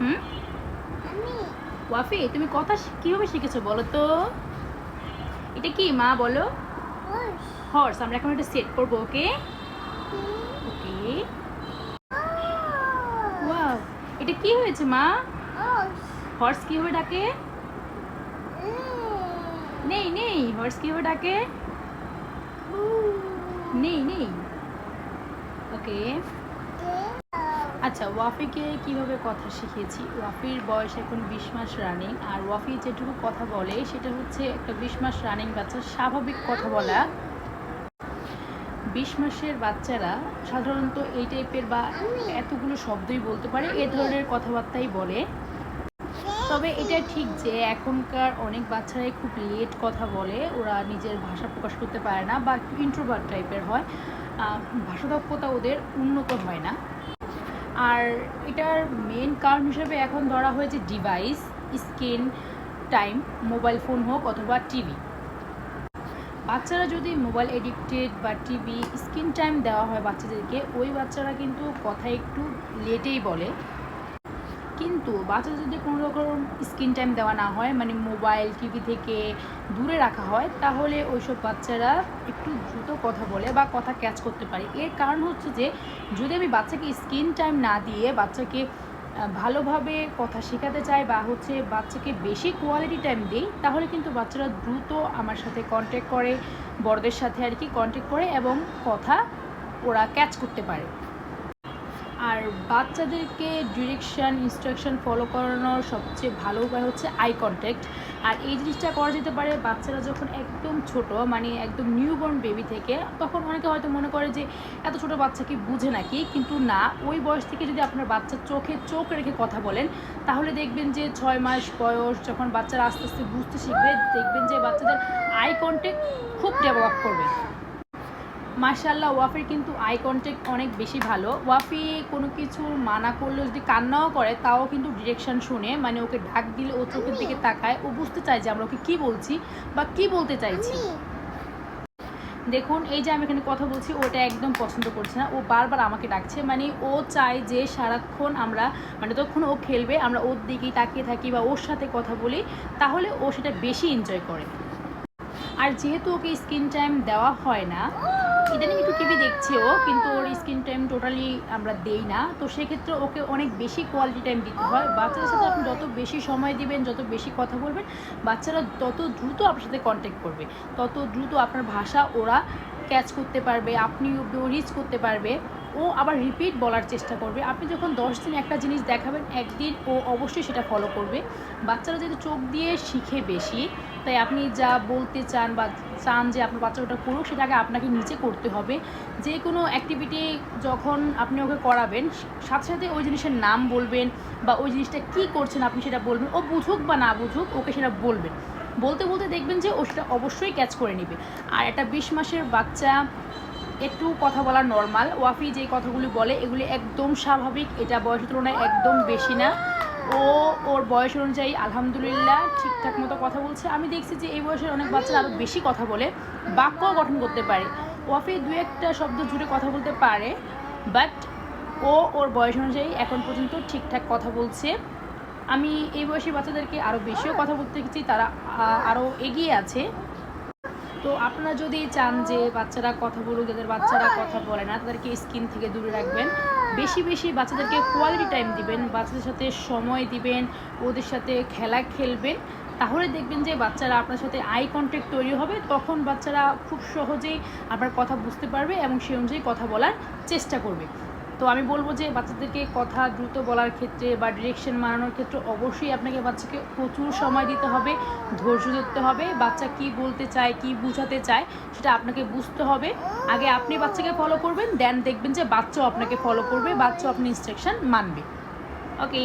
হুম? ওয়াফি তুমি কথা কীভাবে শিখেছো বলো তো? এটা কি, মা, বলো? হর্স আমরা এখন এটা সেট করব ওকে ওকে ওয়াও এটা কি হয়েছে, মা? হর্স কীভাবে ডাকে? নেই নেই হর্স কীভাবে ডাকে? নেই নেই। ওকে আচ্ছা ওয়াফিকে কীভাবে কথা শিখিয়েছি? ওয়াফির বয়স এখন বিশ মাস রানিং আর ওয়াফি যেটুকু কথা বলে সেটা হচ্ছে একটা বিশ মাস রানিং বাচ্চার স্বাভাবিক কথা বলা। বিশ মাসের বাচ্চারা সাধারণত এই টাইপের বা এতগুলো শব্দই বলতে পারে, এ ধরনের কথাবার্তাই বলে। তবে এটা ঠিক যে এখনকার অনেক বাচ্চারাই খুব লেট কথা বলে, ওরা নিজের ভাষা প্রকাশ করতে পারে না বা একটু ইন্ট্রোভার্ট টাইপের হয়। ভাষা দক্ষতা ওদের উন্নত হয় না। আর এটার মেন কারণ হিসেবে এখন ধরা হয়েছে device screen time mobile phone হোক অথবা টিভি বাচ্চারা যদি মোবাইল এডিক্টেড বা টিভি স্ক্রিন টাইম দেওয়া হয় বাচ্চাদেরকে, ওই বাচ্চারা কিন্তু কথা একটু লেটেই বলে। কিন্তু বাচ্চাদের যদি কোনো রকম স্ক্রিন টাইম দেওয়া না হয় মানে মোবাইল, টিভি থেকে দূরে রাখা হয়, তাহলে ওইসব বাচ্চারা একটু দ্রুত কথা বলে বা কথা ক্যাচ করতে পারে। এর কারণ হচ্ছে যে, যদি আমি বাচ্চাকে স্ক্রিন টাইম না দিয়ে বাচ্চাকে ভালোভাবে কথা শেখাতে চাই বা হচ্ছে বাচ্চাকে বেশি কোয়ালিটি টাইম দিই, তাহলে কিন্তু বাচ্চারা দ্রুত আমার সাথে কন্ট্যাক্ট করে, বড়দের সাথে আর কি কন্ট্যাক্ট করে এবং কথা ওরা ক্যাচ করতে পারে। আর বাচ্চাদেরকে ডিরেকশন ইনস্ট্রাকশন ফলো করানোর সবচেয়ে ভালো উপায় হচ্ছে আই কন্ট্যাক্ট আর এই জিনিসটা করা যেতে পারে বাচ্চারা যখন একদম ছোট মানে একদম নিউবর্ন বেবি থেকে, তখন অনেকে হয়তো মনে করে যে এত ছোট বাচ্চা কি বুঝে নাকি? কিন্তু না, ওই বয়স থেকে যদি আপনার বাচ্চার চোখে চোখ রেখে কথা বলেন, তাহলে দেখবেন যে ছয় মাস বয়স, যখন বাচ্চারা আস্তে আস্তে বুঝতে শিখবে, দেখবেন যে বাচ্চাদের আই কন্ট্যাক্ট খুব ডেভেলপ করবে। মার্শাল্লাহ ওয়াফির কিন্তু আই কন্ট্যাক্ট অনেক বেশি ভালো। ওয়াফি কোনো কিছু মানা করলেও যদি কান্নাও করে, তাও কিন্তু ডিরেকশন শুনে মানে ওকে ঢাক দিলে ও চোখের দিকে তাকায়। ও বুঝতে চায় যে আমরা ওকে কী বলছি বা কি বলতে চাইছি। দেখুন, এই যে আমি এখানে কথা বলছি, ওটা একদম পছন্দ করছে না। ও বারবার আমাকে ডাকছে মানে ও চায় যে সারাক্ষণ আমরা মানে তখন ও খেলবে, আমরা ওর দিকেই তাকিয়ে থাকি বা ওর সাথে কথা বলি, তাহলে ও সেটা বেশি এনজয় করে। আর যেহেতু ওকে স্ক্রিন টাইম দেওয়া হয় না, ইদানিং একটু টিভি দেখছে ও কিন্তু ওর স্ক্রিন টাইম টোটালি আমরা দেই না। তো সেক্ষেত্রে ওকে অনেক বেশি কোয়ালিটি টাইম দিতে হয়। বাচ্চাদের সাথে আপনি যত বেশি সময় দিবেন, যত বেশি কথা বলবেন, বাচ্চারা তত দ্রুত আপনার সাথে কন্ট্যাক্ট করবে। তত দ্রুত আপনার ভাষা ওরা ক্যাচ করতে পারবে, আপনি রিচ করতে পারবে। ও আবার রিপিট বলার চেষ্টা করবে। আপনি যখন দশ দিন একটা জিনিস দেখাবেন, একদিন ও অবশ্যই সেটা ফলো করবে। বাচ্চারা যেহেতু চোখ দিয়ে শিখে বেশি, তাই আপনি যা বলতে চান বা চান যে আপনার বাচ্চা ওটা করুক, সেটা আগে আপনাকে নিচে করতে হবে। যে কোনো অ্যাক্টিভিটি যখন আপনি ওকে করাবেন, সাথে সাথে ওই জিনিসের নাম বলবেন বা ওই জিনিসটা কী করছেন আপনি সেটা বলবেন। ও বুঝুক বা না বুঝুক, ওকে সেটা বলবেন। বলতে বলতে দেখবেন যে ও সেটা অবশ্যই ক্যাচ করে নেবে। আর একটা বিশ মাসের বাচ্চা একটু কথা বলা নর্মাল ওয়াফি যে কথাগুলি বলে, এগুলি একদম স্বাভাবিক। এটা বয়সের তুলনায় একদম বেশি না। ও ওর বয়স অনুযায়ী আলহামদুলিল্লাহ ঠিকঠাক মতো কথা বলছে। আমি দেখছি যে এই বয়সের অনেক বাচ্চারা আরও বেশি কথা বলে, বাক্য গঠন করতে পারে। ওয়াফি দু একটা শব্দ জুড়ে কথা বলতে পারে বাট ও ওর বয়স অনুযায়ী এখন পর্যন্ত ঠিকঠাক কথা বলছে। আমি এই বয়সী বাচ্চাদেরকে আরও বেশিও কথা বলতে দেখেছি, তারা আরও এগিয়ে আছে। তো আপনারা যদি চান যে বাচ্চারা কথা বলুক, যাদের বাচ্চারা কথা বলে না, তাদেরকে স্ক্রিন থেকে দূরে রাখবেন। বেশি বেশি বাচ্চাদেরকে কোয়ালিটি টাইম দিবেন, বাচ্চাদের সাথে সময় দিবেন, ওদের সাথে খেলা খেলবেন। তাহলে দেখবেন যে বাচ্চারা আপনার সাথে আই কন্ট্যাক্ট তৈরি হবে। তখন বাচ্চারা খুব সহজেই আপনার কথা বুঝতে পারবে এবং সেই অনুযায়ী কথা বলার চেষ্টা করবে। তো আমি বলব যে বাচ্চাদেরকে কথা দ্রুত বলার ক্ষেত্রে বা ডিরেকশন মানানোর ক্ষেত্রে অবশ্যই আপনাকে বাচ্চাকে প্রচুর সময় দিতে হবে, ধৈর্য ধরতে হবে, বাচ্চা কি বলতে চায়, কি বুঝাতে চায় সেটা আপনাকে বুঝতে হবে। আগে আপনি বাচ্চাকে ফলো করবেন দেন দেখবেন যে বাচ্চাও আপনাকে ফলো করবে, বাচ্চাও আপনি ইনস্ট্রাকশান মানবে। ওকে